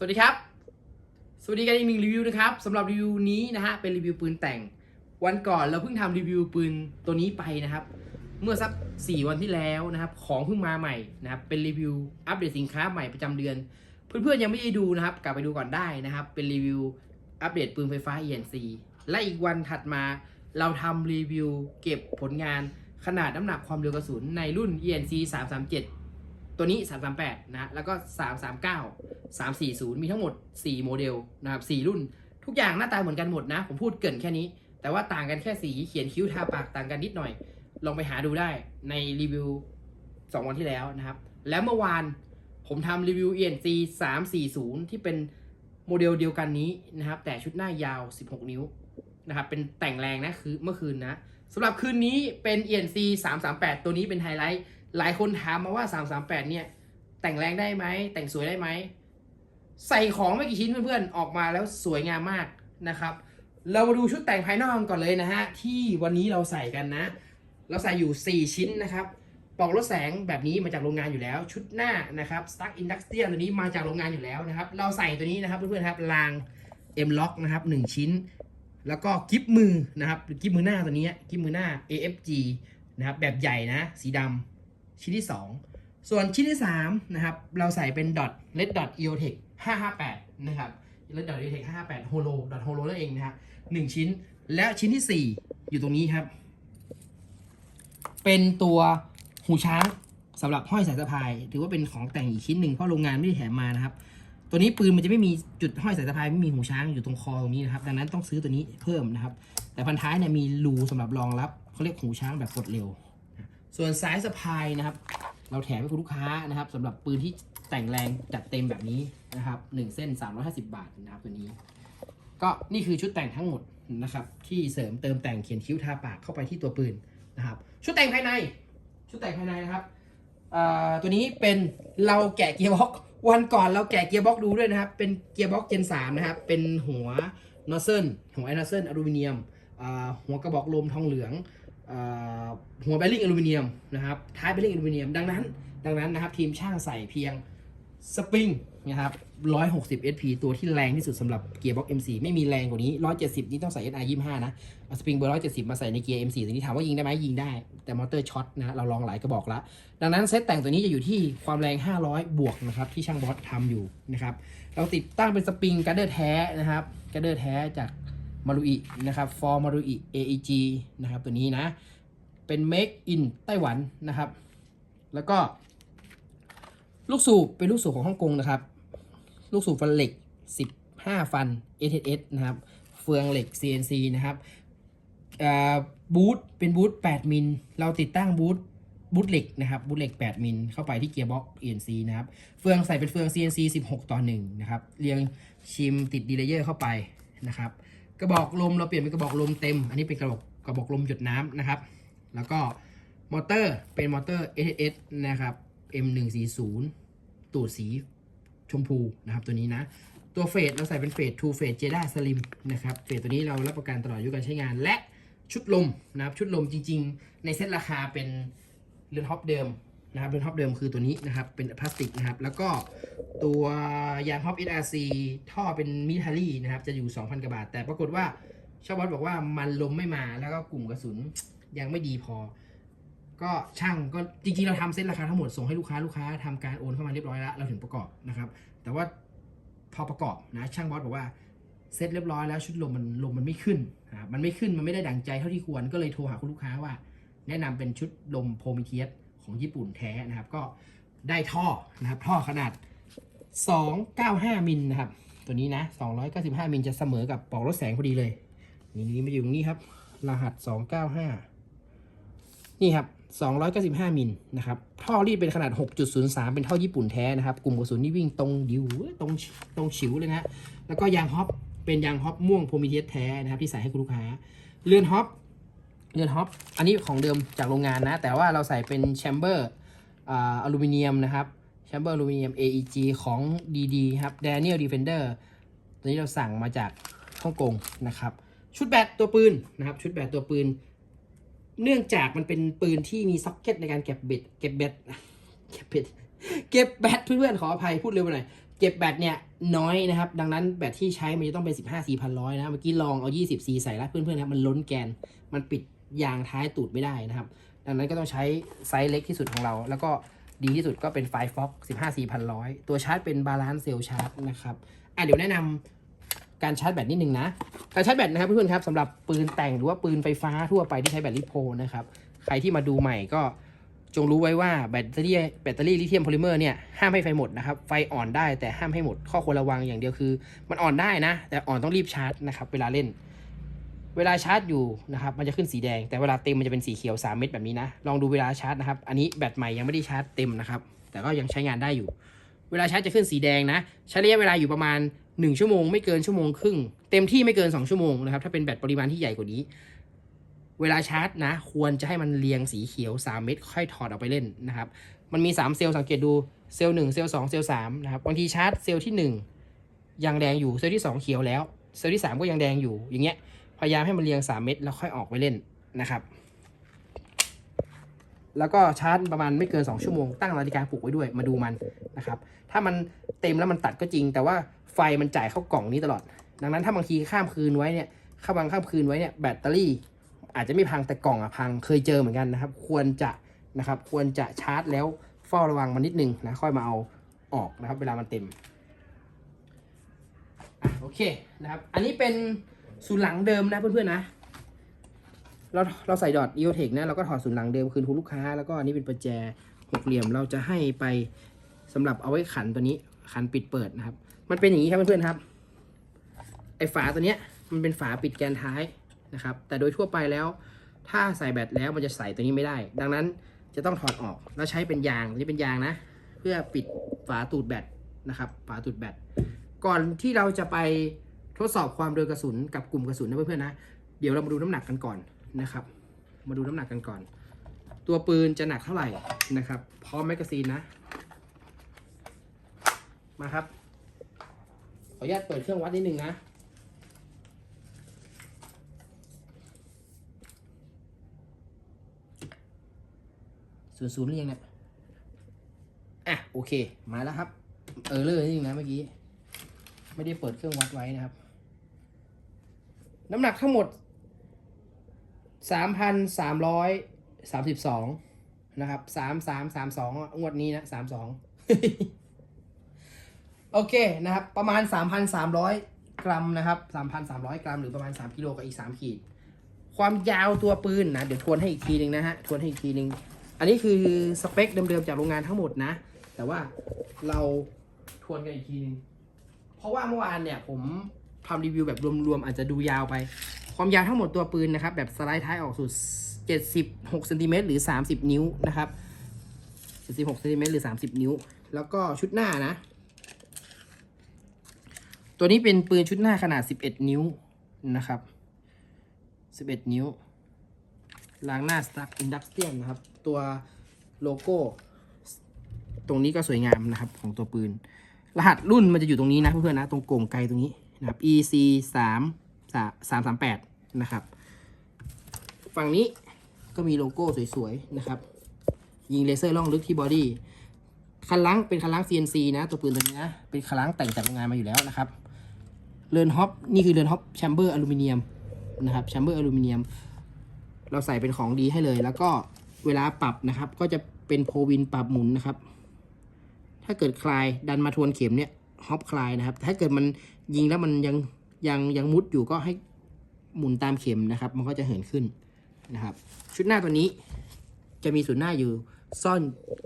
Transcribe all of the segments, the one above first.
สวัสดีครับ สวัสดีกันอีกหนึ่งรีวิวนะครับสำหรับรีวิวนี้นะฮะเป็นรีวิวปืนแต่ง วันก่อนเราเพิ่งทำรีวิวปืนตัวนี้ไปนะครับ เมื่อสัก 4 วันที่แล้วนะครับ ของเพิ่งมาใหม่นะครับ เป็นรีวิวอัปเดตสินค้าใหม่ประจำเดือน เพื่อนๆยังไม่ได้ดูนะครับ กลับไปดูก่อนได้นะครับ เป็นรีวิวอัปเดตปืนไฟฟ้า ENC และอีกวันถัดมาเราทำรีวิวเก็บผลงานขนาดน้ำหนักความเร็วกระสุนในรุ่น ENC 337 ตัวนี้ 338 นะแล้วก็ 339 340 มีทั้งหมด 4 โมเดลนะครับ 4 รุ่น ทุกอย่างหน้าตาเหมือนกันหมดนะ ผมพูดเกินแค่นี้ แต่ว่าต่างกันแค่สี เขียนคิ้วทาปากต่างกันนิดหน่อย ลองไปหาดูได้ในรีวิว 2 วันที่แล้วนะครับ แล้วเมื่อวานผมทำรีวิว ENC 340 ที่เป็นโมเดลเดียวกันนี้นะครับ แต่ชุดหน้ายาว 16 นิ้วนะครับ เป็นแต่งแรงนะคือเมื่อคืนนะสำหรับคืนนี้เป็น ENC 338 ตัวนี้เป็นไฮไลท์ หลายคนถามมาว่า 338 เนี่ย แต่งแรงได้ไหม แต่งสวยได้ไหม ใส่ของไม่กี่ชิ้นเพื่อนๆ ออกมาแล้วสวยงามมากนะครับ เรามาดูชุดแต่งภายนอกก่อนเลยนะฮะ ที่วันนี้เราใส่กันนะ เราใส่อยู่ 4 ชิ้นนะครับปลอกลดแสงแบบนี้มาจากโรงงานอยู่แล้ว ชุดหน้านะครับ Stark Industrial ตัวนี้มาจากโรงงานอยู่แล้วนะครับ เราใส่ตัวนี้นะครับเพื่อนๆครับราง M Lock นะครับ 1 ชิ้น แล้วก็กิฟมือนะครับกิฟมือหน้าตัวนี้กิฟมือหน้า AFG นะครับแบบใหญ่นะ สีดำ ชิ้นที่ 2 ส่วนชิ้นที่3นะครับเราใส่เป็น dot red dot eotech 558 นะครับ red dot eotech 558 holo dot holo นั่นเองนะฮะหนึ่งชิ้นแล้วชิ้นที่ 4 อยู่ตรงนี้ครับ เป็นตัวหูช้างสำหรับห้อยสายสะพาย ถือว่าเป็นของแต่งอีกชิ้นหนึ่งเพราะโรงงานไม่ได้แถมมานะครับตัวนี้ปืนมันจะไม่มีจุดห้อยสายสะพายไม่มีหูช้างอยู่ตรงคอตรงนี้นะครับดังนั้นต้องซื้อตัวนี้เพิ่มนะครับ แต่พันท้ายเนี่ยมีรูสำหรับรองรับเขาเรียกหูช้างแบบกดเร็ว ส่วนสายสะพายนะครับ เราแถมให้คุณลูกค้านะครับสำหรับปืนที่แต่งแรงจัดเต็มแบบนี้นะครับหนึ่งเส้น 350 บาทนะครับตัวนี้ ก็นี่คือชุดแต่งทั้งหมดนะครับ ที่เสริมเติมแต่งเขียนคิ้วทาปากเข้าไปที่ตัวปืนนะครับ ชุดแต่งภายใน ชุดแต่งภายในนะครับตัวนี้เป็นเราแกะเกียร์บ็อกวันก่อนเราแกะเกียร์บ็อกดูด้วยนะครับ เป็นเกียร์บ็อกเจน3นะครับ เป็นหัวนอสเซิลหัวไอนอสเซิลอลูมิเนียมหัวกระบอกลมทองเหลือง หัวแบริ่งอลูมิเนียมนะครับท้ายแบริ่งอลูมิเนียมดังนั้น ดังนั้นนะครับทีมช่างใส่เพียงสปริงนะครับ160 SP ตัวที่แรงที่สุดสำหรับเกียร์บ็อก M4 ไม่มีแรงกว่านี้ 170 นี่ต้องใส่ SR 25 นะเอาสปริงเบอร์ 170 มาใส่ในเกียร์ M4 ตัวนี้ถามว่ายิงได้ไหมยิงได้ แต่มอเตอร์ช็อตนะเราลองหลายกระบอกล้วดังนั้นเซตแต่งตัวนี้จะอยู่ที่ความแรง 500 บวกนะครับที่ช่างบอสทำอยู่นะครับ เราติดตั้งเป็นสปริงการ์เดอร์แท้นะครับการ์เดอร์แท้จาก มารุอินะครับฟอร์มารุอิ AEG นะครับตัวนี้นะ เป็น make in ไต้หวันนะครับ แล้วก็ ลูกสูบเป็นลูกสูบของฮ่องกงนะครับ ลูกสูบฟันเหล็ก 15 ฟัน SSS นะครับ เฟืองเหล็ก CNC นะครับบูทเป็นบูท8มิล เราติดตั้งบูทบูทเหล็กนะครับบูทเหล็ก 8 มิลเข้าไปที่เกียร์บ็อก ENC นะครับ เฟืองใส่เป็นเฟือง CNC 16 ต่อ1นะครับ เรียงชิมติดดีเลเยอร์เข้าไปนะครับ กระบอกลมเราเปลี่ยนเป็นกระบอกลมเต็ม อันนี้เป็นกระบอกกระบอกลมหยดน้ำนะครับ แล้วก็มอเตอร์เป็นมอเตอร์ SS นะครับ M140 ตูดสีชมพูนะครับตัวนี้นะ ตัวเฟสเราใส่เป็นเฟส2เฟสเจด้าสลิมนะครับ เฟสตัวนี้เรารับประกันตลอดอายุการใช้งาน และชุดลมนะครับ ชุดลมจริง ๆ ในเซ็ตราคาเป็นเรือนฮอปเดิม นะครับเรือนฮอปเดิมคือตัวนี้นะครับ เป็นพลาสติกนะครับ แล้วก็ตัวยางฮอป SRC ท่อเป็นมิทารี่นะครับ จะอยู่ 2,000กว่าบาท แต่ปรากฏว่าชาวบอสบอกว่ามันลมไม่มาแล้วก็กลุ่มกระสุนยังไม่ดีพอ ก็ช่างก็จริงๆ เราทำเซ็ตราคาทั้งหมดส่งให้ลูกค้าลูกค้าทำการโอนเข้ามาเรียบร้อยแล้วเราถึงประกอบนะครับ แต่ว่าพอประกอบนะช่างบอสบอกว่าเซ็ตเรียบร้อยแล้วชุดลมมันลมมันไม่ขึ้นนะมันไม่ขึ้นมันไม่ได้ดังใจเท่าที่ควรก็เลยโทรหาคุณลูกค้าว่า แนะนำเป็นชุดลมโพมิเทียส ของญี่ปุ่นแท้นะครับ ก็ได้ท่อนะครับท่อขนาด 295มิลนะครับ ตัวนี้นะ 295มิลจะเสมอกับปลอกรถแสงพอดีเลย นี่นี่มาอยู่ตรงนี้ครับ รหัส 295 นี่ครับ 295มิลนะครับท่อรีดเป็นขนาด 6.03 เป็นท่อญี่ปุ่นแท้นะครับ กลุ่มกระสุนนี่วิ่งตรงดิวตรงตรงฉิวเลยนะ แล้วก็ยางฮอปเป็นยางฮอปม่วงโพมิเทียสแท้นะครับที่ใส่ให้คุณลูกค้า เรือนฮอป เรือนฮอปอันนี้ของเดิมจากโรงงานนะ แต่ว่าเราใส่เป็นแชมเบอร์อลูมิเนียมนะครับแชมเบอร์อลูมิเนียม AEG ของ DD ครับ Daniel Defender ตัวนี้เราสั่งมาจากฮ่องกงนะครับ ชุดแบตตัวปืนนะครับ ชุดแบตตัวปืน เนื่องจากมันเป็นปืนที่มีซ็อกเก็ตในการเก็บเบ็ดเก็บเบ็ดเก็บเบ็ดเก็บแบตเพื่อนๆขออภัยพูดเร็วไปหน่อยเก็บแบตเนี่ยน้อยนะครับ ดังนั้นแบตที่ใช้มันจะต้องเป็น 15 4, 100 นะ เมื่อกี้ลองเอา 20 c ใส่แล้วเพื่อนๆนะครับมันล้นแกน มันปิด ยางท้ายตูดไม่ได้นะครับ ดังนั้นก็ต้องใช้ไซส์เล็กที่สุดของเรา แล้วก็ดีที่สุดก็เป็นไฟฟ็อก15 4,100ตัวชาร์จเป็นบาลานซ์เซลชาร์จนะครับอะเดี๋ยวแนะนำการชาร์จแบตนิดนึงนะ การชาร์จแบตนะครับเพื่อนๆครับสำหรับปืนแต่งหรือว่าปืนไฟฟ้าทั่วไปที่ใช้แบตลิโพนะครับ ใครที่มาดูใหม่ก็จงรู้ไว้ว่าแบตเตอรี่แบตเตอรี่ลิเธียมโพลิเมอร์เนี่ยห้ามให้ไฟหมดนะครับ ไฟอ่อนได้แต่ห้ามให้หมดข้อควรระวังอย่างเดียวคือ มันอ่อนได้นะ แต่อ่อนต้องรีบชาร์จนะครับเวลาเล่น เวลาชาร์จอยู่นะครับมันจะขึ้นสีแดง แต่เวลาเต็มมันจะเป็นสีเขียว 3 เม็ดแบบนี้นะ ลองดูเวลาชาร์จนะครับ อันนี้แบตใหม่ยังไม่ได้ชาร์จเต็มนะครับ แต่ก็ยังใช้งานได้อยู่ เวลาชาร์จจะขึ้นสีแดงนะใช้ระยะเวลาอยู่ประมาณ 1 ชั่วโมงไม่เกินชั่วโมงครึ่ง เต็มที่ไม่เกิน 2 ชั่วโมงนะครับ ถ้าเป็นแบตปริมาณที่ใหญ่กว่านี้ เวลาชาร์จนะ ควรจะให้มันเรียงสีเขียว 3 เม็ดค่อยถอดออกไปเล่นนะครับ มันมี 3 เซลล์สังเกตดู เซลล์1เซลล์2เซลล์3นะครับ บางทีชาร์จเซลล์ที่ 1 ยังแดงอยู่ เซลล์ที่ 2 เขียวแล้ว เซลล์ที่ 3 ก็ยังแดงอยู่ อย่างเงี้ย พยายามให้มันเรียง 3 เม็ดแล้วค่อยออกไปเล่นนะครับ แล้วก็ชาร์จประมาณไม่เกิน 2 ชั่วโมง ตั้งนาฬิกาปลุกไว้ด้วยมาดูมันนะครับ ถ้ามันเต็มแล้วมันตัดก็จริง แต่ว่าไฟมันจ่ายเข้ากล่องนี้ตลอด ดังนั้นถ้าบางทีข้ามคืนไว้เนี่ยข้าบางข้ามคืนไว้เนี่ยแบตเตอรี่อาจจะไม่พังแต่กล่องอะพังเคยเจอเหมือนกันนะครับ ควรจะนะครับควรจะชาร์จแล้วเฝ้าระวังมันนิดนึงนะค่อยมาเอาออกนะครับ เวลามันเต็มโอเคนะครับ อันนี้เป็น ศูนย์หลังเดิมนะเพื่อนๆนะ เราเราใส่ดอท e o t e c h นะเราก็ถอดศูนย์หลังเดิมคืนทุกลูกค้า แล้วก็อันนี้เป็นประแจหกเหลี่ยมเราจะให้ไปสำหรับเอาไว้ขันตัวนี้ขันปิดเปิดนะครับ มันเป็นอย่างนี้ครับเพื่อนๆครับ ไอฝาตัวเนี้ยมันเป็นฝาปิดแกนท้ายนะครับ แต่โดยทั่วไปแล้ว ถ้าใส่แบตแล้วมันจะใส่ตัวนี้ไม่ได้ ดังนั้นจะต้องถอดออกแล้วใช้เป็นยางนี้เป็นยางนะ เพื่อปิดฝาตูดแบตนะครับ ฝาตูดแบตก่อนที่เราจะไป ทดสอบความเร็วกระสุนกับกลุ่มกระสุนนะเพื่อนๆนะ เดี๋ยวเรามาดูน้ำหนักกันก่อนนะครับ มาดูน้ำหนักกันก่อน ตัวปืนจะหนักเท่าไหร่นะครับ พร้อมแมกกาซีนนะ มาครับ ขออนุญาตเปิดเครื่องวัดนิดนึงนะศูนย์ศูนย์หรือยังเนี่ย อะ โอเค มาแล้วครับ เออเลยนิดนึงนะเมื่อกี้ ไม่ได้เปิดเครื่องวัดไว้นะครับ น้ำหนักทั้งหมดสามพันสามร้อยสามสิบสองนะครับสามสามสามสองวดนี้นะสามสองโอเคนะครับ ประมาณสามพันสามร้อยกรัมนะครับสามพันสามร้อยกรัม หรือประมาณสามกิโลกับอีกสามขีด ความยาวตัวปืนนะ เดี๋ยวทวนให้อีกทีหนึ่งนะฮะ ทวนให้อีกทีหนึ่งอันนี้คือสเปคเดิมๆจากโรงงานทั้งหมดนะ แต่ว่าเราทวนกันอีกทีนึง เพราะว่าเมื่อวานเนี่ยผม ทำรีวิวแบบรวมๆอาจจะดูยาวไป ความยาวทั้งหมดตัวปืนนะครับ แบบสไลด์ท้ายออกสุด 76เซนติเมตรหรือ 30 นิ้วนะครับ76เซนติเมตรหรือ 30 นิ้ว แล้วก็ชุดหน้านะ ตัวนี้เป็นปืนชุดหน้าขนาด 11 นิ้วนะครับ 11 นิ้วรางหน้า Stark Industrial นะครับ ตัวโลโก้ ตรงนี้ก็สวยงามนะครับของตัวปืน รหัสรุ่นมันจะอยู่ตรงนี้นะเพื่อนๆนะ ตรงโก่งไกลตรงนี้ นะครับ EC 3 3 3 8นะครับ ฝั่งนี้ก็มีโลโก้สวยๆนะครับ ยิงเลเซอร์ล่องลึกที่บอดี้คันล้างเป็นคันล้าง CNC นะ ตัวปืนตัวนี้นะ เป็นคันล้างแต่งจากโรงงานมาอยู่แล้วนะครับเรือนฮอปนี่คือเรือนฮอปแชมเบอร์อลูมิเนียมนะครับแชมเบอร์อลูมิเนียม เราใส่เป็นของดีให้เลย แล้วก็เวลาปรับนะครับ ก็จะเป็นโพวินปรับหมุนนะครับ ถ้าเกิดคลายดันมาทวนเข็มเนี่ยฮอปคลายนะครับ ถ้าเกิดมัน ยิงแล้วมันยังยังยังมุดอยู่ก็ให้หมุนตามเข็มนะครับ มันก็จะเหินขึ้นนะครับ ชุดหน้าตัวนี้จะมีส่วนหน้าอยู่ซ่อน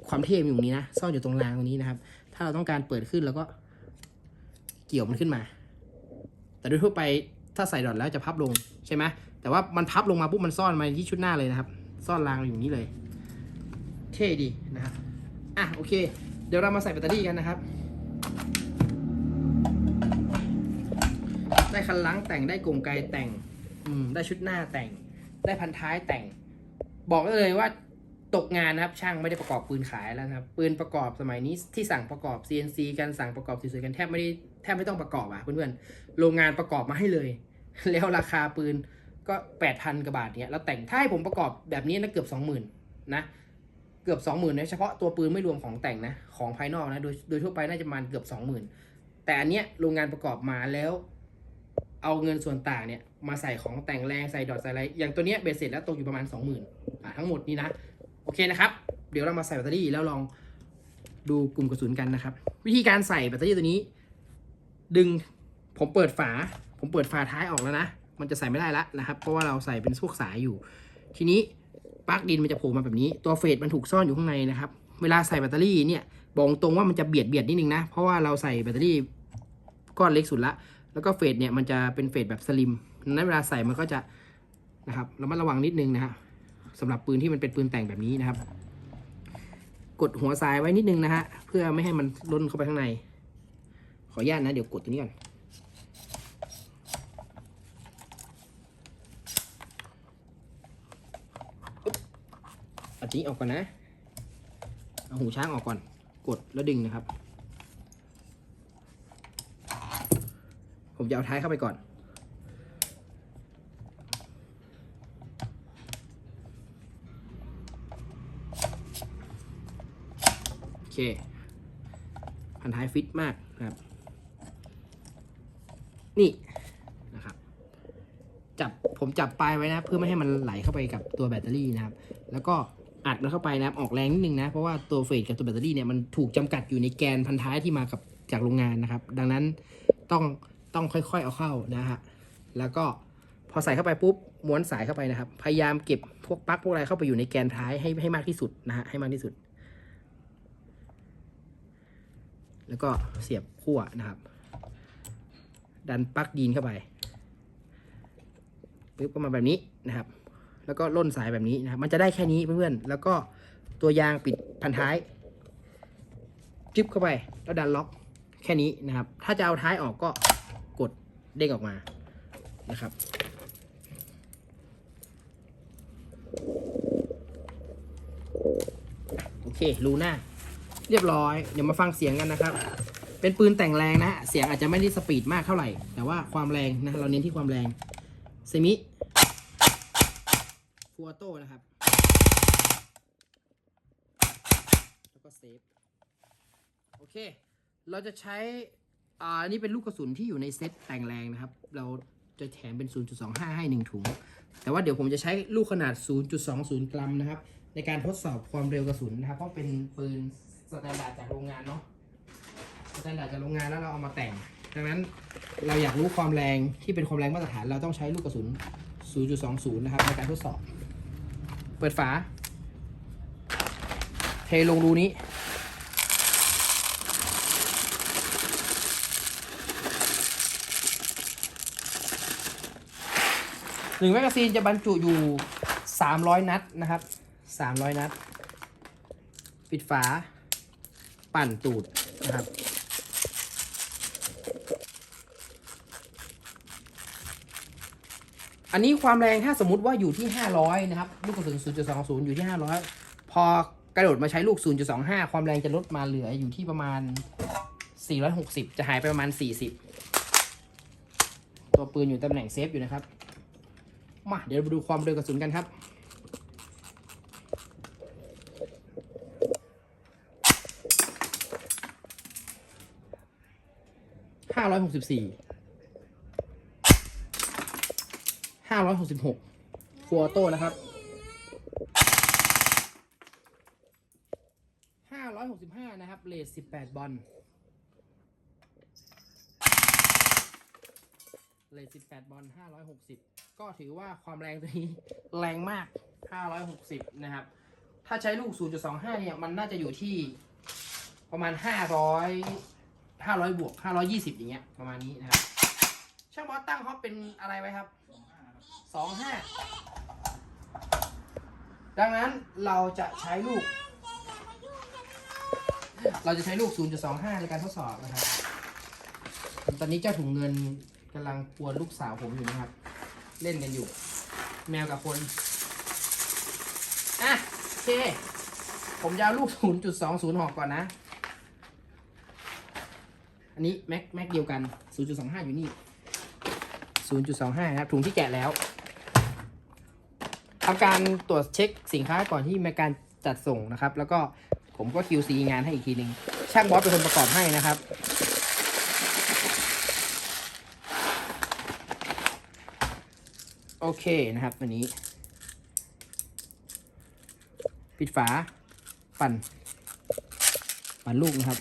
ความเท่อยู่ตรงนี้นะซ่อนอยู่ตรงรางตรงนี้นะครับ ถ้าเราต้องการเปิดขึ้นแล้วก็เกี่ยวมันขึ้นมา แต่โดยทั่วไปถ้าใส่ดอทแล้วจะพับลงใช่ไหมแต่ว่ามันพับลงมาปุ๊บมันซ่อนมาที่ชุดหน้าเลยนะครับ ซ่อนรางอยู่อย่างนี้เลย เท่ดีนะครับอะโอเค เดี๋ยวเรามาใส่แบตเตอรี่กันนะครับ คันล้างแต่งได้กลไกแต่ง อืม ได้ชุดหน้าแต่ง ได้พันท้ายแต่ง บอกได้เลยว่าตกงานนะครับ ช่างไม่ได้ประกอบปืนขายแล้วนะครับ ปืนประกอบสมัยนี้ที่สั่งประกอบ CNC กันสั่งประกอบสวยๆกันแทบไม่ได้แทบไม่ต้องประกอบอะเพื่อนๆโรงงานประกอบมาให้เลย แล้วราคาปืนก็แปดพันกว่าบาทเนี้ยแล้วแต่งถ้าให้ผมประกอบแบบนี้นะเกือบสองหมื่นนะเกือบสองหมื่นนะเฉพาะตัวปืนไม่รวมของแต่งนะของภายนอกนะโดยโดยทั่วไปน่าจะประมาณเกือบสองหมื่นแต่อันเนี้ยโรงงานประกอบมาแล้ว เอาเงินส่วนต่างเนี่ยมาใส่ของแต่งแรงใส่ดอทใส่อะไร อย่างตัวเนี้ยเบสเสร็จแล้วตกอยู่ประมาณสองหมื่นอะทั้งหมดนี้นะ โอเคนะครับ เดี๋ยวเรามาใส่แบตเตอรี่แล้วลองดูกลุ่มกระสุนกันนะครับ วิธีการใส่แบตเตอรี่ตัวนี้ ดึงผมเปิดฝา ผมเปิดฝาท้ายออกแล้วนะ มันจะใส่ไม่ได้ละนะครับ เพราะว่าเราใส่เป็นพวกสายอยู่ ทีนี้ปลั๊กดินมันจะโผล่มาแบบนี้ ตัวเฟสมันถูกซ่อนอยู่ข้างในนะครับ เวลาใส่แบตเตอรี่เนี่ยบอกตรงว่ามันจะเบียดเบียดนิดนึงนะ เพราะว่าเราใส่แบตเตอรี่ก้อนเล็กสุดละ แล้วก็เฟสเนี่ยมันจะเป็นเฟสแบบสลิมนั้นเวลาใส่มันก็จะนะครับระมัดระวังนิดนึงนะฮะสำหรับปืนที่มันเป็นปืนแต่งแบบนี้นะครับ กดหัวสายไว้นิดนึงนะฮะเพื่อไม่ให้มันล้นเข้าไปข้างใน ขออนุญาตนะเดี๋ยวกดตัวนี้ก่อนเอาตัวนี้ออกก่อนนะเอาหูช้างออกก่อน กดแล้วดึงนะครับ ผมจะเอาท้ายเข้าไปก่อน โอเค พันท้ายฟิตมากนะครับ นี่นะครับ จับผมจับปลายไว้นะ เพื่อไม่ให้มันไหลเข้าไปกับตัวแบตเตอรี่นะครับ แล้วก็อัดมันเข้าไปนะครับ ออกแรงนิดนึงนะ เพราะว่าตัวเฟสกับตัวแบตเตอรี่เนี่ยมันถูกจำกัดอยู่ในแกนพันท้ายที่มากับจากโรงงานนะครับ ดังนั้นต้อง ต้องค่อยๆเอาเข้านะฮะแล้วก็พอใส่เข้าไปปุ๊บม้วนสายเข้าไปนะครับ พยายามเก็บพวกปลั๊กพวกอะไรเข้าไปอยู่ในแกนท้ายให้ให้มากที่สุดนะฮะให้มากที่สุด แล้วก็เสียบขั้วนะครับ ดันปลั๊กดีนเข้าไปปึ๊บก็มาแบบนี้นะครับ แล้วก็ล่นสายแบบนี้นะครับ มันจะได้แค่นี้เพื่อนๆแล้วก็ตัวยางปิดพันท้ายจึ๊บเข้าไป แล้วดันล็อกแค่นี้นะครับ ถ้าจะเอาท้ายออกก็ เด้งออกมานะครับ โอเครูหน้า เรียบร้อย เดี๋ยวมาฟังเสียงกันนะครับ เป็นปืนแต่งแรงนะฮะเสียงอาจจะไม่ได้สปีดมากเท่าไหร่ แต่ว่าความแรงนะเราเน้นที่ความแรงเซมิฟัวโต้นะครับ แล้วก็เซฟ โอเค เราจะใช้ อ่านี่เป็นลูกกระสุนที่อยู่ในเซตแต่งแรงนะครับ เราจะแถมเป็น 0.25 ให้ 1 ถุง แต่ว่าเดี๋ยวผมจะใช้ลูกขนาด 0.20 กรัมนะครับ ในการทดสอบความเร็วกระสุนนะครับ เพราะเป็นปืนสแตนดาร์ดจากโรงงานเนาะ สแตนดาร์ดจากโรงงานแล้วเราเอามาแต่ง ดังนั้นเราอยากรู้ความแรงที่เป็นความแรงมาตรฐานเราต้องใช้ลูกกระสุน 0.20 นะครับ ในการทดสอบ เปิดฝา เทลงรูนี้ หนึ่งแมกกาซีนจะบรรจุอยู่300นัดนะครับ300นัด ปิดฝา ปั่นตูดนะครับ อันนี้ความแรงถ้าสมมติว่าอยู่ที่500นะครับ ลูกกระสุน0.20 อยู่ที่500พอกระโดดมาใช้ลูก 0.25 ความแรงจะลดมาเหลืออยู่ที่ประมาณ 460 จะหายไปประมาณ 40 ตัวปืนอยู่ตำแหน่งเซฟอยู่นะครับ มาเดี๋ยวเราดูความเร็วกระสุนกันครับ ห้าร้อยหกสิบสี่ ห้าร้อยหกสิบหกฟัวโต้นะครับ ห้าร้อยหกสิบห้านะครับ เลทสิบแปดบอล เลทสิบแปดบอลห้าร้อยหกสิบ ก็ถือว่าความแรงตัวนี้แรงมาก 560 นะครับ ถ้าใช้ลูก 0.25 เนี่ย มันน่าจะอยู่ที่ประมาณ 500 500 บวก 520 อย่างเงี้ย ประมาณนี้นะครับ ช่างบอสตั้งเขาเป็นอะไรไว้ครับ 25 ดังนั้นเราจะใช้ลูก เราจะใช้ลูก 0.25 ในการทดสอบนะครับ ตอนนี้เจ้าถุงเงินกำลังกวนลูกสาวผมอยู่นะครับ เล่นกันอยู่ แมวกับคน อะโอเค ผมจะเอาลูก 0.20หอกก่อนนะ อันนี้แม็กแม็กเดียวกัน 0.25 อยู่นี่ 0.25นะครับ ถุงที่แกะแล้วทำการตรวจเช็คสินค้าก่อนที่มีการจัดส่งนะครับ แล้วก็ผมก็ QC งานให้อีกทีหนึ่งช่างบอสเป็นคนประกอบให้นะครับ โอ เคนะครับตัวนี้ ปิดฝา ปั่น ปั่นลูกนะครับ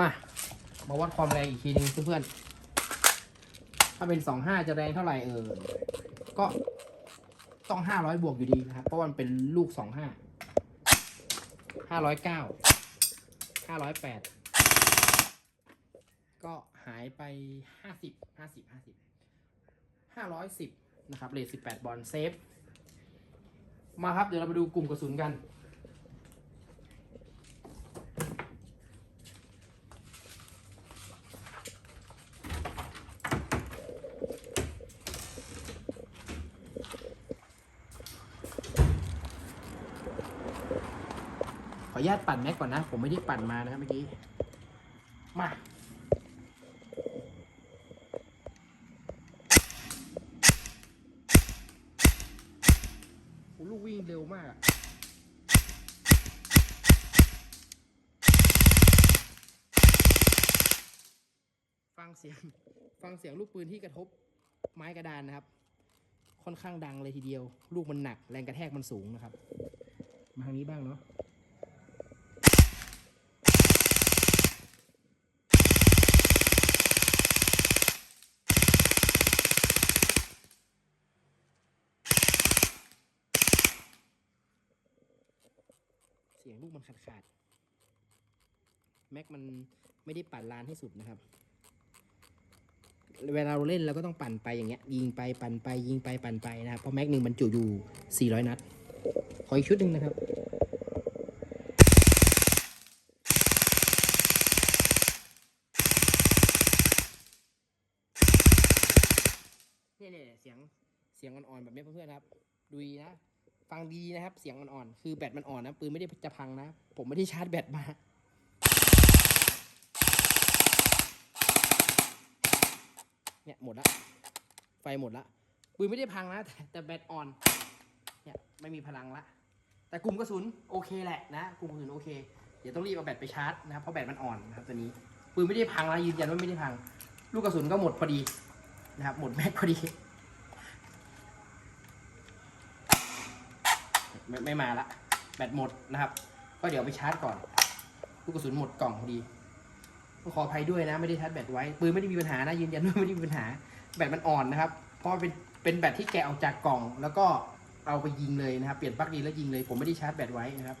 มา มาวัดความแรงอีกทีหนึงเพื่อนๆ ถ้าเป็นสองห้าจะแรงเท่าไหร่เออ ก็ต้องห้าร้อยบวกอยู่ดีนะครับ เพราะมันเป็นลูกสองห้าห้าร้อยเก้าห้าร้อยแปด ก็หายไปห้าสิบห้าสิบห้าสิบห้าร้อยสิบนะครับเลทสิบแปดบอลเซฟ มาครับ เดี๋ยวเรามาดูกลุ่มกระสุนกัน ขออนุญาตปั่นแม็กก่อนนะ ผมไม่ได้ปั่นมานะครับเมื่อกี้ มา ลูกวิ่งเร็วมากฟังเสียงฟังเสียงลูกปืนที่กระทบไม้กระดานนะครับ ค่อนข้างดังเลยทีเดียว ลูกมันหนักแรงกระแทกมันสูงนะครับ มาทางนี้บ้างเนาะ สียงลูกมันขาดขาดๆแม็กมันไม่ได้ปั่นลานให้สุดนะครับ เวลาเราเล่นเราก็ต้องปั่นไปอย่างเงี้ย ยิงไปปั่นไปยิงไปปั่นไปนะครับ เพราะแม็กหนึ่งมันจุอยู่ 400 นัด ขออีกชุดหนึ่งนะครับเนี่ยเสียงเสียงอ่อนๆแบบนี้เพื่อนๆครับดูนะ ฟังดีนะครับ เสียงมันอ่อน คือแบตมันอ่อนนะ ปืนไม่ได้จะพังนะ ผมไม่ได้ชาร์จแบตมา เนี่ยหมดละ ไฟหมดละ ปืนไม่ได้พังนะ แต่แต่แบตอ่อน เนี่ยไม่มีพลังละ แต่กลุ่มกระสุนโอเคแหละนะ กลุ่มกระสุนโอเค เดี๋ยวต้องรีบเอาแบตไปชาร์จนะครับ เพราะแบตมันอ่อนนะครับตัวนี้ ปืนไม่ได้พังนะยืนยันว่าไม่ได้พัง ลูกกระสุนก็หมดพอดีนะครับ หมดแม็กพอดี ไม่ไม่มาละแบตหมดนะครับ ก็เดี๋ยวไปชาร์จก่อนลูกกระสุนหมดกล่องพอดีขออภัยด้วยนะ ไม่ได้ชาร์จแบตไว้ปืนไม่ได้มีปัญหานะยืนยันว่าไม่ได้มีปัญหา แบตมันอ่อนนะครับ เพราะเป็นเป็นแบตที่แกะออกจากกล่อง แล้วก็เอาไปยิงเลยนะครับ เปลี่ยนปลั๊กดีแล้วยิงเลย ผมไม่ได้ชาร์จแบตไว้นะครับ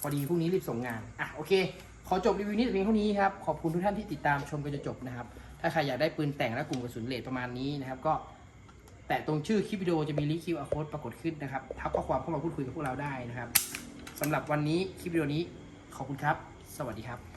พอดีพรุ่งนี้รีบส่งงานอะโอเค ขอจบรีวิวนี้เพียงเท่านี้ครับ ขอบคุณทุกท่านที่ติดตามชมกันจนจบนะครับ ถ้าใครอยากได้ปืนแต่งและกลุ่มกระสุนเลทประมาณนี้นะครับ ก็ แต่ตรงชื่อคลิปวิดีโอจะมีลิงก์ QR code ปรากฏขึ้นนะครับทักข้อความเข้ามาพูดคุยกับพวกเราได้นะครับสำหรับวันนี้คลิปวิดีโอนี้ขอบคุณครับ สวัสดีครับ